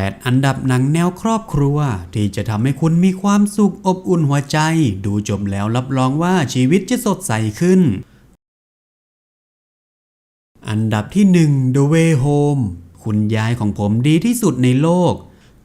8 อันดับหนังแนวครอบครัว ที่จะทำให้คุณมีความสุขอบอุ่นหัวใจ ดูจบแล้วรับรองว่าชีวิตจะสดใสขึ้น อันดับที่ 1 The Way Home คุณยายของผมดีที่สุดในโลก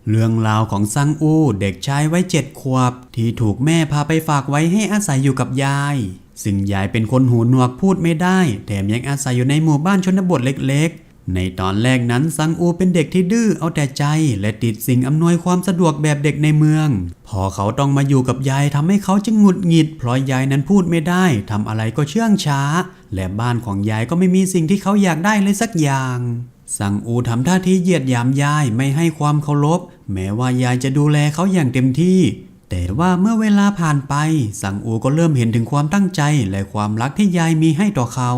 เรื่องราวของซังอูเด็กชายไว้เจ็ดขวบ ที่ถูกแม่พาไปฝากไว้ให้อาศัยอยู่กับยาย ซึ่งยายเป็นคนหูหนวกพูดไม่ได้ แถมยังอาศัยอยู่ในหมู่บ้านชนบทเล็กๆ ในตอนแรกนั้นซังอูเป็นเด็กที่ดื้อเอาแต่ใจ และติดสิ่งอำนวยความสะดวกแบบเด็กในเมือง พอเขาต้องมาอยู่กับยายทำให้เขาจึงหงุดหงิด เพราะยายนั้นพูดไม่ได้ทำอะไรก็เชื่องช้า และบ้านของยายก็ไม่มีสิ่งที่เขาอยากได้เลยสักอย่างสังอูทำท่าทีเหยียดหยามยายไม่ให้ความเคารพ แม้ว่ายายจะดูแลเขาอย่างเต็มที่ แต่ว่าเมื่อเวลาผ่านไป สังอูก็เริ่มเห็นถึงความตั้งใจและความรักที่ยายมีให้ต่อเขา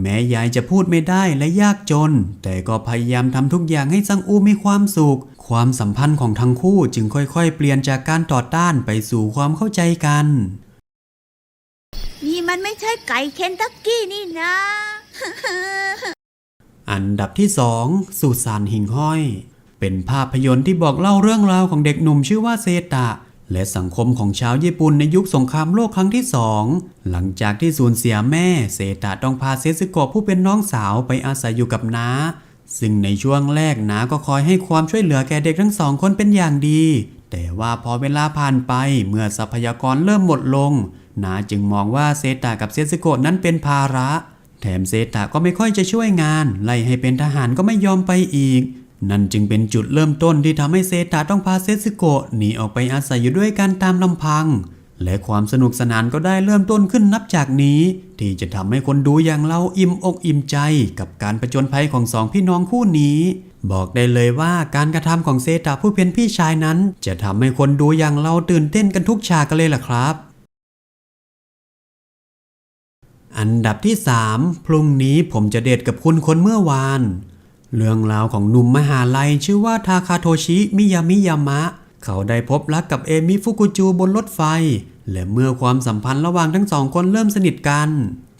แม้ยายจะพูดไม่ได้และยากจน แต่ก็พยายามทำทุกอย่างให้สังอูมีความสุข ความสัมพันธ์ของทั้งคู่จึงค่อยๆ เปลี่ยนจากการต่อต้านไปสู่ความเข้าใจกัน นี่มันไม่ใช่ไก่เคนตักกี้นี่นะ อันดับที่2สุสานหิ่งห้อย เป็นภาพยนตร์ที่บอกเล่าเรื่องราวของเด็กหนุ่มชื่อว่าเซตะ และสังคมของชาวญี่ปุ่นในยุคสงครามโลกครั้งที่สองหลังจากที่สูญเสียแม่เซตะต้องพาเซซึโกะผู้เป็นน้องสาวไปอาศัยอยู่กับน้า ซึ่งในช่วงแรกน้าก็คอยให้ความช่วยเหลือแก่เด็กทั้งสองคนเป็นอย่างดี แต่ว่าพอเวลาผ่านไปเมื่อทรัพยากรเริ่มหมดลงน้าจึงมองว่าเซตะกับเซซึโกะนั้นเป็นภาระ แถมเซตะก็ไม่ค่อยจะช่วยงานไล่ให้เป็นทหารก็ไม่ยอมไปอีก นั่นจึงเป็นจุดเริ่มต้นที่ทำให้เซตะต้องพาเซซึโกะหนีออกไปอาศัยอยู่ด้วยกันตามลำพัง และความสนุกสนานก็ได้เริ่มต้นขึ้นนับจากนี้ ที่จะทำให้คนดูอย่างเราอิ่มอกอิ่มใจกับการประจนภัยของสองพี่น้องคู่นี้ บอกได้เลยว่าการกระทำของเซตะผู้เป็นพี่ชายนั้น จะทำให้คนดูอย่างเราตื่นเต้นกันทุกฉากกันเลยล่ะครับอันดับที่ 3 พรุ่งนี้ผมจะเดทกับคุณคนเมื่อวาน เรื่องราวของหนุ่มมหาลัยชื่อว่าทาคาโทชิมิยามิยามะ เขาได้พบรักกับเอมิฟุกุจูบนรถไฟ และเมื่อความสัมพันธ์ระหว่างทั้งสองคนเริ่มสนิทกัน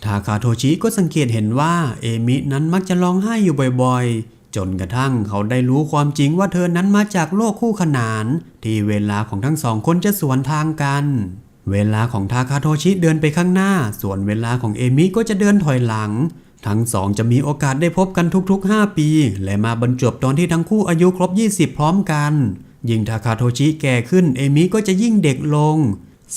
ทาคาโทชิก็สังเกตเห็นว่าเอมินั้นมักจะร้องไห้อยู่บ่อยๆ จนกระทั่งเขาได้รู้ความจริงว่าเธอนั้นมาจากโลกคู่ขนาน ที่เวลาของทั้งสองคนจะสวนทางกัน เวลาของทาคาโทชิเดินไปข้างหน้า ส่วนเวลาของเอมิก็จะเดินถอยหลัง ทั้งสองจะมีโอกาสได้พบกันทุกๆ 5 ปี และมาบรรจบตอนที่ทั้งคู่อายุครบ 20 พร้อมกัน ยิ่งทาคาโทชิแก่ขึ้นเอมิก็จะยิ่งเด็กลง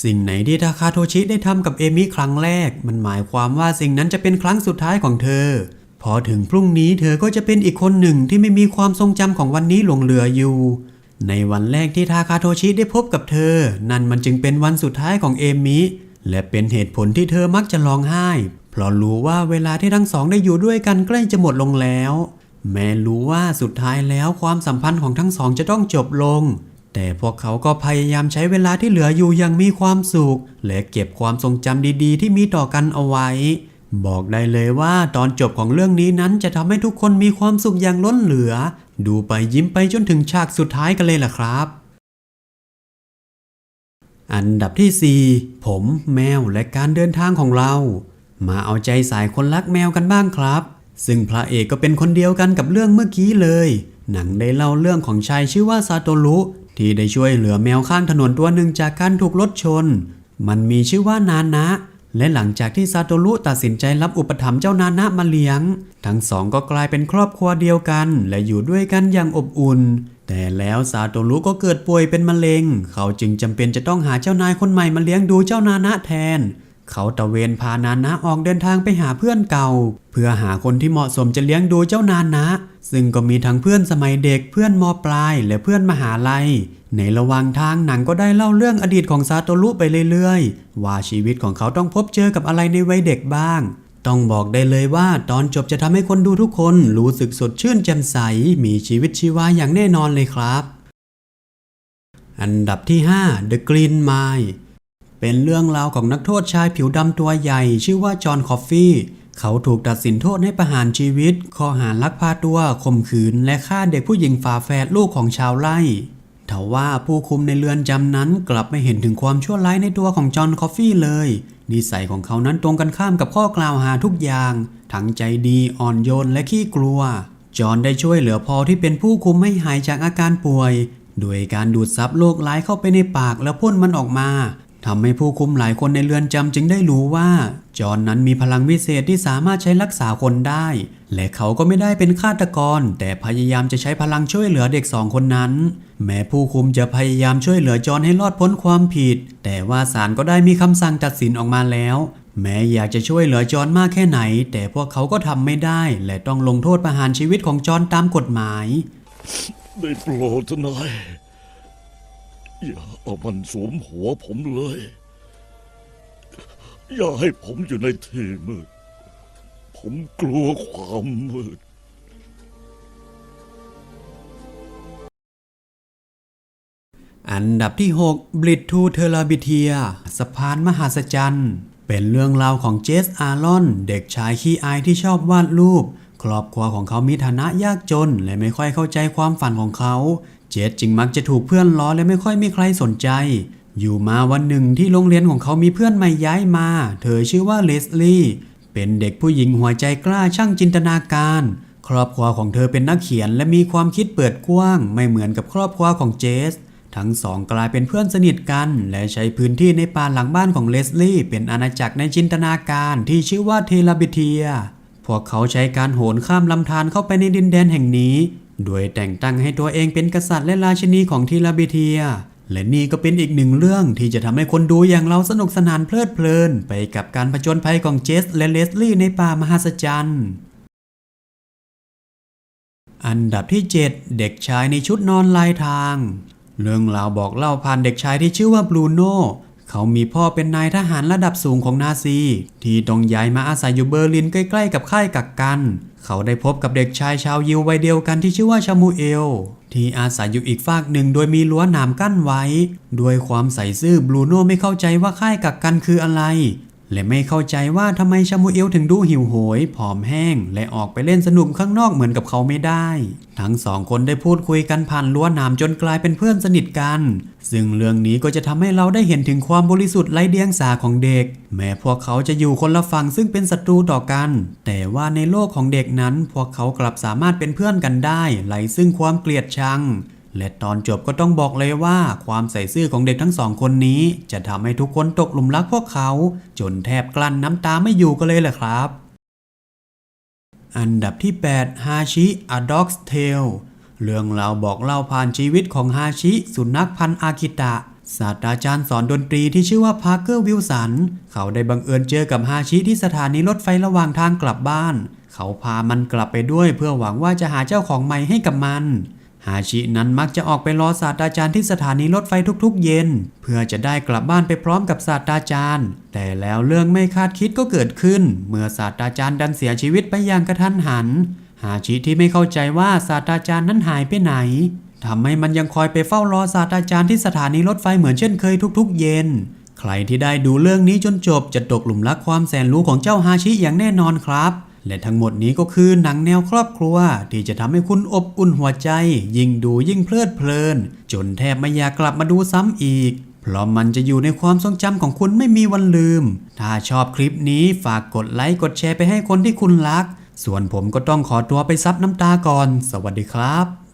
สิ่งไหนที่ทาคาโทชิได้ทำกับเอมิครั้งแรก มันหมายความว่าสิ่งนั้นจะเป็นครั้งสุดท้ายของเธอ พอถึงพรุ่งนี้เธอก็จะเป็นอีกคนหนึ่งที่ไม่มีความทรงจำของวันนี้หลงเหลืออยู่ ในวันแรกที่ทาคาโทชิได้พบกับเธอ นั่นมันจึงเป็นวันสุดท้ายของเอมิ และเป็นเหตุผลที่เธอมักจะร้องไห้ เพราะรู้ว่าเวลาที่ทั้งสองได้อยู่ด้วยกันใกล้จะหมดลงแล้ว แม้รู้ว่าสุดท้ายแล้วความสัมพันธ์ของทั้งสองจะต้องจบลง แต่พวกเขาก็พยายามใช้เวลาที่เหลืออยู่อย่างมีความสุข และเก็บความทรงจำดีๆ ที่มีต่อกันเอาไว้ บอกได้เลยว่าตอนจบของเรื่องนี้นั้นจะทำให้ทุกคนมีความสุขอย่างล้นเหลือ ดูไปยิ้มไปจนถึงฉากสุดท้ายกันเลยล่ะครับ อันดับที่ 4 ผมแมวและการเดินทางของเรา มาเอาใจสายคนรักแมวกันบ้างครับ ซึ่งพระเอกก็เป็นคนเดียวกันกับเรื่องเมื่อกี้เลย หนังได้เล่าเรื่องของชายชื่อว่าซาโตรุที่ได้ช่วยเหลือแมวข้างถนนตัวหนึ่งจากการถูกรถชน มันมีชื่อว่านานะ และหลังจากที่ซาโตรุตัดสินใจรับอุปถัมภ์เจ้านานะมาเลี้ยง ทั้งสองก็กลายเป็นครอบครัวเดียวกัน และอยู่ด้วยกันอย่างอบอุ่น แต่แล้วซาโตรุก็เกิดป่วยเป็นมะเร็ง เขาจึงจำเป็นจะต้องหาเจ้านายคนใหม่มาเลี้ยงดูเจ้านานะแทน เขาตะเวนพานานะออกเดินทางไปหาเพื่อนเก่า เพื่อหาคนที่เหมาะสมจะเลี้ยงดูเจ้านานะ ซึ่งก็มีทั้งเพื่อนสมัยเด็กเพื่อนมปลายและเพื่อนมหาลัย ในระหว่างทางหนังก็ได้เล่าเรื่องอดีตของซาโตรุไปเรื่อยๆ ว่าชีวิตของเขาต้องพบเจอกับอะไรในวัยเด็กบ้าง ต้องบอกได้เลยว่าตอนจบจะทำให้คนดูทุกคนรู้สึกสดชื่นแจ่มใส มีชีวิตชีวาอย่างแน่นอนเลยครับ อันดับที่ 5 The Green Mile เป็นเรื่องราวของนักโทษชายผิวดำตัวใหญ่ ชื่อว่าจอห์นคอฟฟี่ เขาถูกตัดสินโทษให้ประหารชีวิต ข้อหาลักพาตัวข่มขืน และฆ่าเด็กผู้หญิงฝาแฝดลูกของชาวไร่ ทว่าผู้คุมในเรือนจำนั้นกลับไม่เห็นถึงความชั่วร้ายในตัวของจอห์นคอฟฟี่เลย นิสัยของเขานั้นตรงกันข้ามกับข้อกล่าวหาทุกอย่าง ทั้งใจดีอ่อนโยนและขี้กลัว จอห์นได้ช่วยเหลือพอที่เป็นผู้คุมให้หายจากอาการป่วย โดยการดูดซับโรคร้ายเข้าไปในปากแล้วพ่นมันออกมาทำให้ผู้คุมหลายคนในเรือนจำจึงได้รู้ว่า จอห์นนั้นมีพลังวิเศษที่สามารถใช้รักษาคนได้ และเขาก็ไม่ได้เป็นฆาตกร แต่พยายามจะใช้พลังช่วยเหลือเด็กสองคนนั้น แม้ผู้คุมจะพยายามช่วยเหลือจอห์นให้รอดพ้นความผิด แต่ว่าศาลก็ได้มีคำสั่งตัดสินออกมาแล้ว แม้อยากจะช่วยเหลือจอห์นมากแค่ไหน แต่พวกเขาก็ทำไม่ได้ และต้องลงโทษประหารชีวิตของจอห์นตามกฎหมาย ได้โปรดเถอะนายอย่าเอามันสวมหัวผมเลย อย่าให้ผมอยู่ในที่มืด ผมกลัวความมืด อันดับที่ 6 บลิดทูเทอราบิเทีย สะพานมหัศจรรย์ เป็นเรื่องราวของเจสอารอน เด็กชายขี้อายที่ชอบวาดรูป ครอบครัวของเขามีฐานะยากจน และไม่ค่อยเข้าใจความฝันของเขา เจสจึงมักจะถูกเพื่อนล้อและไม่ค่อยมีใครสนใจ อยู่มาวันหนึ่งที่โรงเรียนของเขามีเพื่อนใหม่ย้ายมา เธอชื่อว่าเลสลี่ เป็นเด็กผู้หญิงหัวใจกล้าช่างจินตนาการ ครอบครัวของเธอเป็นนักเขียนและมีความคิดเปิดกว้าง ไม่เหมือนกับครอบครัวของเจส ทั้งสองกลายเป็นเพื่อนสนิทกัน และใช้พื้นที่ในป่าหลังบ้านของเลสลี่เป็นอาณาจักรในจินตนาการที่ชื่อว่าเทลาบิเทีย พวกเขาใช้การโหนข้ามลำธารเข้าไปในดินแดนแห่งนี้ โดยแต่งตั้งให้ตัวเองเป็นกษัตริย์และราชินีของเทลาบิเทีย และนี่ก็เป็นอีกหนึ่งเรื่องที่จะทำให้คนดูอย่างเราสนุกสนานเพลิดเพลิน ไปกับการผจญภัยของเจสและเลสลี่ในป่ามหัศจรรย์อันดับที่ 7 เด็กชายในชุดนอนลายทาง เรื่องราวบอกเล่าผ่านเด็กชายที่ชื่อว่าบรูโน่เขามีพ่อเป็นนายทหารระดับสูงของนาซี ที่ต้องย้ายมาอาศัยอยู่เบอร์ลินใกล้ๆกับค่ายกักกัน เขาได้พบกับเด็กชายชาวยิววัยเดียวกันที่ชื่อว่าชามูเอล ที่อาศัยอยู่อีกฝากหนึ่งโดยมีรั้วหนามกั้นไว้ ด้วยความใส่ซื่อบรูโน่ไม่เข้าใจว่าค่ายกักกันคืออะไร และไม่เข้าใจว่าทำไมชามูเอลถึงดูหิวโหย ผอมแห้ง และออกไปเล่นสนุกข้างนอกเหมือนกับเขาไม่ได้ ทั้งสองคนได้พูดคุยกันผ่านรั้วหนามจนกลายเป็นเพื่อนสนิทกัน ซึ่งเรื่องนี้ก็จะทำให้เราได้เห็นถึงความบริสุทธิ์ไร้เดียงสาของเด็ก แม้พวกเขาจะอยู่คนละฝั่งซึ่งเป็นศัตรูต่อกัน แต่ว่าในโลกของเด็กนั้น พวกเขากลับสามารถเป็นเพื่อนกันได้ไร้ซึ่งความเกลียดชัง และตอนจบก็ต้องบอกเลยว่า ความใส่ซื่อของเด็กทั้งสองคนนี้ จะทำให้ทุกคนตกหลุมรักพวกเขา จนแทบกลั้นน้ำตาไม่อยู่กันเลยแหละครับ อันดับที่ 8 ฮาชิ A Dog's Tale เรื่องราวบอกเล่าผ่านชีวิตของฮาชิ สุนัขพันธุ์อากิตะศาสตราจารย์สอนดนตรีที่ชื่อว่าพาร์เกอร์วิลสัน เขาได้บังเอิญเจอกับฮาชิที่สถานีรถไฟระหว่างทางกลับบ้าน เขาพามันกลับไปด้วยเพื่อหวังว่าจะหาเจ้าของใหม่ให้กับมัน ฮาชินั้นมักจะออกไปรอศาสตราจารย์ที่สถานีรถไฟทุกๆ เย็น เพื่อจะได้กลับบ้านไปพร้อมกับศาสตราจารย์ แต่แล้วเรื่องไม่คาดคิดก็เกิดขึ้น เมื่อศาสตราจารย์ดันเสียชีวิตไปอย่างกระทันหัน ฮาชิที่ไม่เข้าใจว่าศาสตราจารย์นั้นหายไปไหนทำให้มันยังคอยไปเฝ้ารอศาสตราจารย์ที่สถานีรถไฟเหมือนเช่นเคยทุกๆ เย็น ใครที่ได้ดูเรื่องนี้จนจบจะตกหลุมรักความแสนรู้ของเจ้าฮาชิอย่างแน่นอนครับ และทั้งหมดนี้ก็คือหนังแนวครอบครัว ที่จะทำให้คุณอบอุ่นหัวใจ ยิ่งดูยิ่งเพลิดเพลิน จนแทบไม่อยากกลับมาดูซ้ำอีก เพราะมันจะอยู่ในความทรงจำของคุณไม่มีวันลืม ถ้าชอบคลิปนี้ฝากกดไลค์กดแชร์ไปให้คนที่คุณรัก ส่วนผมก็ต้องขอตัวไปซับน้ำตาก่อน สวัสดีครับ